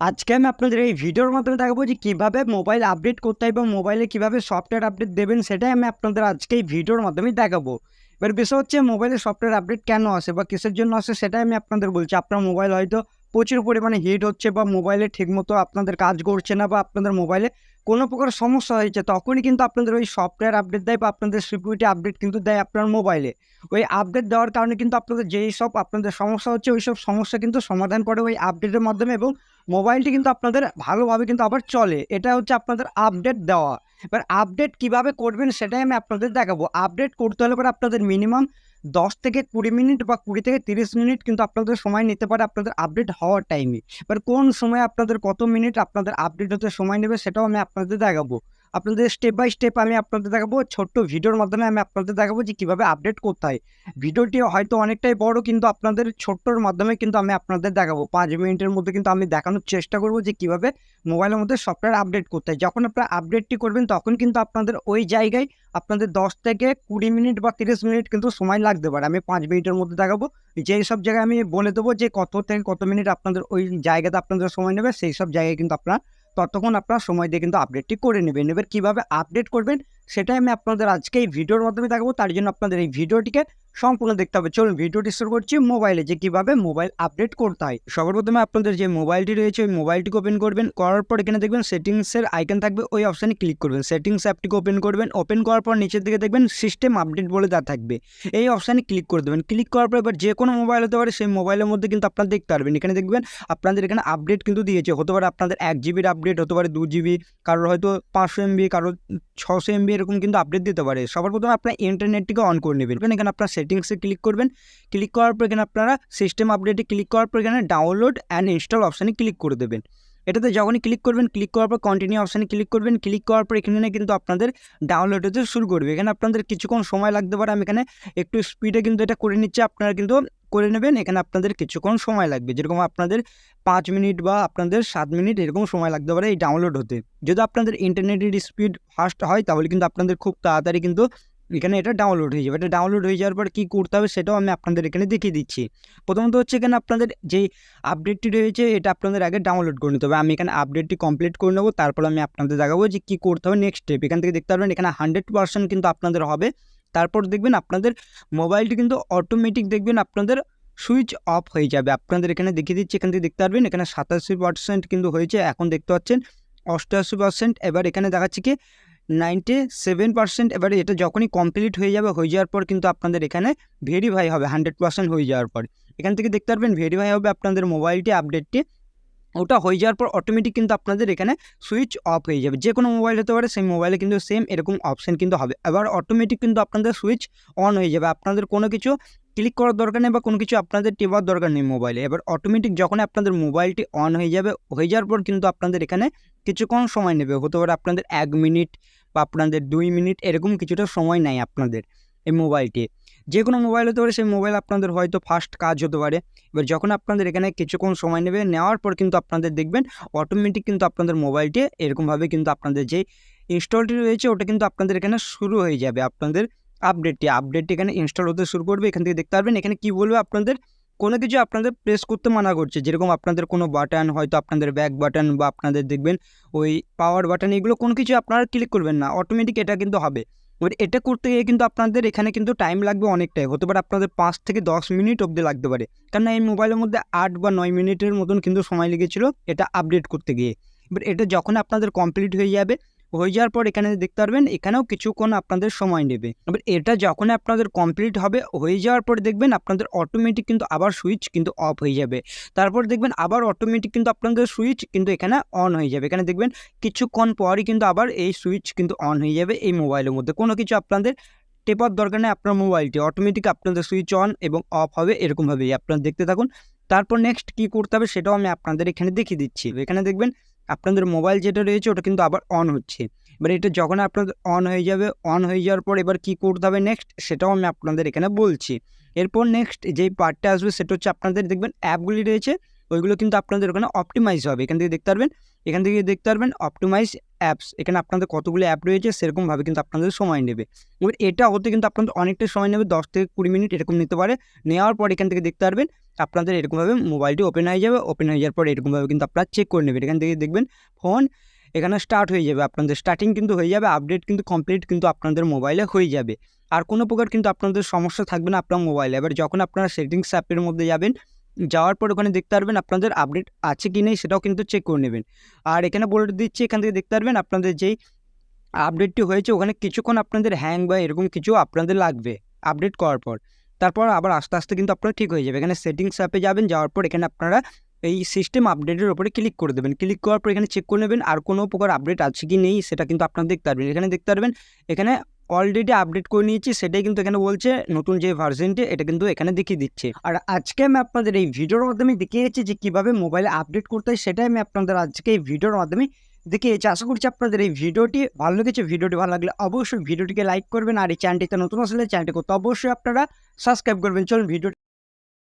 আজকে আমি আপনাদের এই ভিডিওর মাধ্যমে দেখাবো যে কীভাবে মোবাইল আপডেট করতে হয় এবং মোবাইলে কীভাবে সফটওয়্যার আপডেট দেবেন সেটাই আমি আপনাদের আজকে এই ভিডিওর মাধ্যমে দেখাবো। এবার বিষয় হচ্ছে মোবাইলে সফটওয়্যার আপডেট কেন আসে বা কিসের জন্য আসে সেটাই আমি আপনাদের বলছি। আপনার মোবাইল হয়তো প্রচুর পরিমাণে হিট হচ্ছে বা মোবাইলে ঠিকমতো আপনাদের কাজ করছে না বা আপনাদের মোবাইলে কোনো প্রকার সমস্যা হয়েছে, তখনই কিন্তু আপনাদের ওই সফটওয়্যার আপডেট দেয় বা আপনাদের সিকিউরিটি আপডেট কিন্তু দেয় আপনার মোবাইলে ওই আপডেট দেওয়ার কারণে কিন্তু আপনাদের যেই সব আপনাদের সমস্যা হচ্ছে, ওই সব সমস্যা কিন্তু সমাধান করে ওই আপডেটের মাধ্যমে এবং মোবাইলটি কিন্তু আপনাদের ভালোভাবে কিন্তু আবার চলে। এটা হচ্ছে আপনাদের আপডেট দেওয়া। এবার আপডেট কীভাবে করবেন সেটাই আমি আপনাদের দেখাবো। আপডেট করতে হলে পরে আপনাদের মিনিমাম দশ থেকে কুড়ি মিনিট বা কুড়ি থেকে তিরিশ মিনিট কিন্তু আপনাদের সময় নিতে পারে আপনাদের আপডেট হওয়ার টাইমে এবার কোন সময় আপনাদের কত মিনিট আপনাদের আপডেট হতে সময় নেবে সেটাও আমি আপনাদের দেখাবো। আপনাদের স্টেপ বাই স্টেপ আমি আপনাদের দেখাবো, ছোট্ট ভিডিওর মাধ্যমে আমি আপনাদের দেখাবো যে কীভাবে আপডেট করতে হয়। ভিডিওটি হয়তো অনেকটাই বড়, কিন্তু আপনাদের ছোট্টর মাধ্যমে কিন্তু আমি আপনাদের দেখাবো। পাঁচ মিনিটের মধ্যে কিন্তু আমি দেখানোর চেষ্টা করব যে কীভাবে মোবাইলের মধ্যে সফটওয়্যার আপডেট করতে হয়। যখন আপনারা আপডেটটি করবেন, তখন কিন্তু আপনাদের ওই জায়গায় আপনাদের দশ থেকে কুড়ি মিনিট বা তিরিশ মিনিট কিন্তু সময় লাগতে পারে। আমি পাঁচ মিনিটের মধ্যে দেখাবো, যেই সব জায়গায় আমি বলে দেবো যে কত থেকে কত মিনিট আপনাদের ওই জায়গাতে আপনাদের সময় নেবে, সেই সব জায়গায় কিন্তু আপনারা ততক্ষণ আপনারা সময় দিয়ে কিন্তু আপডেটটি করে নেবেন। এবার কীভাবে আপডেট করবেন, সেটাই আমি আপনাদের আজকে এই ভিডিওর মাধ্যমে দেখাবো। তার জন্য আপনাদের এই ভিডিওটিকে সম্পূর্ণ দেখতে হবে। চলুন ভিডিওটি শুরু করছি মোবাইলে, যে কীভাবে মোবাইল আপডেট করতে হয়। সবার প্রথমে আপনাদের যে মোবাইলটি রয়েছে, ওই মোবাইলটিকে ওপেন করবেন। করার পর এখানে দেখবেন সেটিংসের আইকন থাকবে, ওই অপশানে ক্লিক করবেন। সেটিংস অ্যাপটিকে ওপেন করবেন। ওপেন করার পর নিচের দিকে দেখবেন সিস্টেম আপডেট বলে দেওয়া থাকবে। এই অপশানে ক্লিক করে দেবেন। ক্লিক করার পর এবার যে কোনো মোবাইল হতে পারে, সেই মোবাইলের মধ্যে কিন্তু আপনারা দেখতে পারবেন। এখানে দেখবেন আপনাদের এখানে আপডেট কিন্তু দিয়েছে। হতে পারে আপনাদের এক জিবির আপডেট হতে পারে দু জিবি কারোর হয়তো পাঁচশো এমবি কারোর ছশো এমবি এরকম কিন্তু আপডেট দিতে পারে। সবার প্রথমে আপনার ইন্টারনেটটিকে অন করে নেবেন। এখানে আপনার সেটিংসে ক্লিক করবেন। ক্লিক করার পর এখানে আপনারা সিস্টেম আপডেটে ক্লিক করার পর এখানে ডাউনলোড অ্যান্ড ইনস্টল অপশানে ক্লিক করে দেবেন। এটাতে যখনই ক্লিক করবেন, ক্লিক করার পর কন্টিনিউ অপশানে ক্লিক করবেন। ক্লিক করার পর এখানে কিন্তু আপনাদের ডাউনলোড হতে শুরু করবে। এখানে আপনাদের কিছুক্ষণ সময় লাগতে পারে। আমি এখানে একটু স্পিডে কিন্তু এটা করে নিচ্ছি। আপনারা কিন্তু করে নেবেন। এখানে আপনাদের কিছুক্ষণ সময় লাগবে। যেরকম আপনাদের পাঁচ মিনিট বা আপনাদের সাত মিনিট এরকম সময় লাগতে পারে এই ডাউনলোড হতে। যদি আপনাদের ইন্টারনেটের স্পিড ফাস্ট হয়, তাহলে কিন্তু আপনাদের খুব তাড়াতাড়ি কিন্তু এখানে এটা ডাউনলোড হয়ে যাবে। এটা ডাউনলোড হয়ে যাওয়ার পর কী করতে হবে সেটাও আমি আপনাদের এখানে দেখিয়ে দিচ্ছি। প্রথমত হচ্ছে এখানে আপনাদের যেই আপডেটটি রয়েছে, এটা আপনাদের আগে ডাউনলোড করে নিতে হবে। আমি এখানে আপডেটটি কমপ্লিট করে নেব, তারপর আমি আপনাদের দেখাবো যে কী করতে হবে নেক্সট স্টেপ এখান থেকে দেখতে পারবেন এখানে হান্ড্রেড পার্সেন্ট কিন্তু আপনাদের হবে। তারপর দেখবেন আপনাদের মোবাইলটি কিন্তু অটোমেটিক দেখবেন আপনাদের সুইচ অফ হয়ে যাবে। আপনাদের এখানে দেখিয়ে দিচ্ছি, এখান থেকে দেখতে পারবেন এখানে সাতাশি পার্সেন্ট কিন্তু হয়েছে। এখন দেখতে পাচ্ছেন অষ্টআশি পার্সেন্ট এবার এখানে দেখাচ্ছে কি নাইনটি সেভেন পার্সেন্ট এবারে এটা যখনই কমপ্লিট হয়ে যাবে, হয়ে যাওয়ার পর কিন্তু আপনাদের এখানে ভেরিফাই হবে হান্ড্রেড পার্সেন্ট হয়ে যাওয়ার পর। এখান থেকে দেখতে পারবেন ভেরিফাই হবে আপনাদের মোবাইলটি আপডেটটি ওটা হয়ে যাওয়ার পর অটোমেটিক কিন্তু আপনাদের এখানে সুইচ অফ হয়ে যাবে। যে কোনো মোবাইল হতে পারে সেই মোবাইলে কিন্তু সেম এরকম অপশান কিন্তু হবে। এবার অটোমেটিক কিন্তু আপনাদের সুইচ অন হয়ে যাবে। আপনাদের কোনো কিছু ক্লিক করার দরকার নেই বা কোনো কিছু আপনাদের টেপার দরকার নেই মোবাইলে এবার অটোমেটিক যখন আপনাদের মোবাইলটি অন হয়ে যাবে, হয়ে যাওয়ার পর কিন্তু আপনাদের এখানে কিছুক্ষণ সময় নেবে। হতে পারে আপনাদের এক মিনিট বা আপনাদের দুই মিনিট এরকম কিছুটা সময় নেয় আপনাদের এই মোবাইলটি। যে কোনো মোবাইল হতে পারে, সেই মোবাইল আপনাদের হয়তো ফাস্ট কাজ হতে পারে। এবার যখন আপনাদের এখানে কিছুক্ষণ সময় নেবে, নেওয়ার পর কিন্তু আপনাদের দেখবেন অটোমেটিক কিন্তু আপনাদের মোবাইলটি এরকমভাবে কিন্তু আপনাদের যে ইনস্টলটি রয়েছে, ওটা কিন্তু আপনাদের এখানে শুরু হয়ে যাবে। আপনাদের আপডেটটি আপডেটটি এখানে ইনস্টল হতে শুরু করবে। এখান থেকে দেখতে পারবেন এখানে কি বলবে আপনাদের? কোনো কিছু আপনাদের প্রেস করতে মানা করছে। যেরকম আপনাদের কোনো বাটন হয়তো আপনাদের ব্যাক বাটন বা আপনাদের দেখবেন ওই পাওয়ার বাটন এগুলো কোনো কিছু আপনারা ক্লিক করবেন না। অটোমেটিক এটা কিন্তু হবে। এবার এটা করতে গিয়ে কিন্তু আপনাদের এখানে কিন্তু টাইম লাগবে অনেকটাই। হতে পারে আপনাদের পাঁচ থেকে দশ মিনিট অবধি লাগতে পারে। কারণ এই মোবাইলের মধ্যে আট বা নয় মিনিটের মতন কিন্তু সময় লেগেছিলো এটা আপডেট করতে গিয়ে। এবার এটা যখন আপনাদের কমপ্লিট হয়ে যাবে হয়ে যাওয়ার পর এখানে দেখতে পারবেন, এখানেও কিছুক্ষণ আপনাদের সময় নেবে। এবার এটা যখন আপনাদের কমপ্লিট হবে, হয়ে যাওয়ার পর দেখবেন আপনাদের অটোমেটিক কিন্তু আবার সুইচ কিন্তু অফ হয়ে যাবে। তারপর দেখবেন আবার অটোমেটিক কিন্তু আপনাদের সুইচ কিন্তু এখানে অন হয়ে যাবে। এখানে দেখবেন কিছুক্ষণ পরই কিন্তু আবার এই সুইচ কিন্তু অন হয়ে যাবে এই মোবাইলের মধ্যে। কোনো কিছু আপনাদের টেপার দরকার নেই, আপনার মোবাইলটি অটোমেটিক আপনাদের সুইচ অন এবং অফ হবে, এরকমভাবেই। আপনারা দেখতে থাকুন। তারপর নেক্সট কী করতে হবে সেটাও আমি আপনাদের এখানে দেখিয়ে দিচ্ছি। এখানে দেখবেন আপনাদের মোবাইল যেটা রয়েছে, ওটা কিন্তু আবার অন হচ্ছে। এবার এটা যখন আপনাদের অন হয়ে যাবে অন হয়ে যাওয়ার পর এবার কী করতে হবে নেক্সট সেটাও আমি আপনাদের এখানে বলছি। এরপর নেক্সট যেই পার্টটা আসবে, সেটা হচ্ছে আপনাদের দেখবেন অ্যাপগুলি রয়েছে ওইগুলো কিন্তু আপনাদের ওখানে অপটিমাইজ হবে। এখান থেকে দেখতে পারবেন, এখান থেকে দেখতে পারবেন অপটিমাইজ অ্যাপস এখানে আপনাদের কতগুলো অ্যাপ রয়েছে, সেরকমভাবে কিন্তু আপনাদের সময় নেবে। এবার এটা হতে কিন্তু আপনাদের অনেকটা সময় নেবে, দশ থেকে কুড়ি মিনিট এরকম নিতে পারে। নেওয়ার পর এখান থেকে দেখতে পারবেন, আপনাদের এরকমভাবে মোবাইলটি ওপেন হয়ে যাবে। ওপেন হয়ে যাওয়ার পর এরকমভাবে কিন্তু আপনারা চেক করে নেবেন। এখান থেকে দেখবেন ফোন এখানে স্টার্ট হয়ে যাবে। আপনাদের স্টার্টিং কিন্তু হয়ে যাবে আপডেট কিন্তু কমপ্লিট কিন্তু আপনাদের মোবাইলে হয়ে যাবে। আর কোনো প্রকার কিন্তু আপনাদের সমস্যা থাকবে না আপনার মোবাইলে এবার যখন আপনারা সেটিংস অ্যাপের মধ্যে যাবেন যাওয়ার পর ওখানে দেখতে পারবেন আপনাদের আপডেট আছে কি নেই সেটাও কিন্তু চেক করে নেবেন। আর এখানে বলে দিচ্ছি, এখান থেকে দেখতে পারবেন আপনাদের যেই আপডেটটি হয়েছে, ওখানে কিছুক্ষণ আপনাদের হ্যাং বা এরকম কিছু আপনাদের লাগবে আপডেট করার পর। তারপর আবার আস্তে আস্তে কিন্তু আপনারা ঠিক হয়ে যাবে। এখানে সেটিংস অ্যাপে যাবেন, যাওয়ার পর এখানে আপনারা এই সিস্টেম আপডেটের ওপরে ক্লিক করে দেবেন। ক্লিক করার পর এখানে চেক করে নেবেন আর কোনো প্রকার আপডেট আছে কি নেই সেটা কিন্তু আপনারা দেখতে পারবেন। এখানে দেখতে পারবেন, এখানে অলরেডি আপডেট করে নিয়েছি, সেটাই কিন্তু এখানে বলছে, নতুন যে ভার্সনটি এটা কিন্তু এখানে দেখিয়ে দিচ্ছে। আর আজকে আমি আপনাদের এই ভিডিওর মাধ্যমে দেখিয়েছি যে কীভাবে মোবাইলে আপডেট করতে হয়, সেটাই আমি আপনাদের আজকে এই ভিডিওর মাধ্যমে দেখিয়েছি। আশা করছি আপনাদের এই ভিডিওটি ভালো লেগেছে। ভিডিওটি ভালো লাগলে অবশ্যই ভিডিওটিকে লাইক করবেন। আর এই চ্যানেলটিতে নতুন আসলে চ্যানেলটি করতে অবশ্যই আপনারা সাবস্ক্রাইব করবেন। চলুন ভিডিও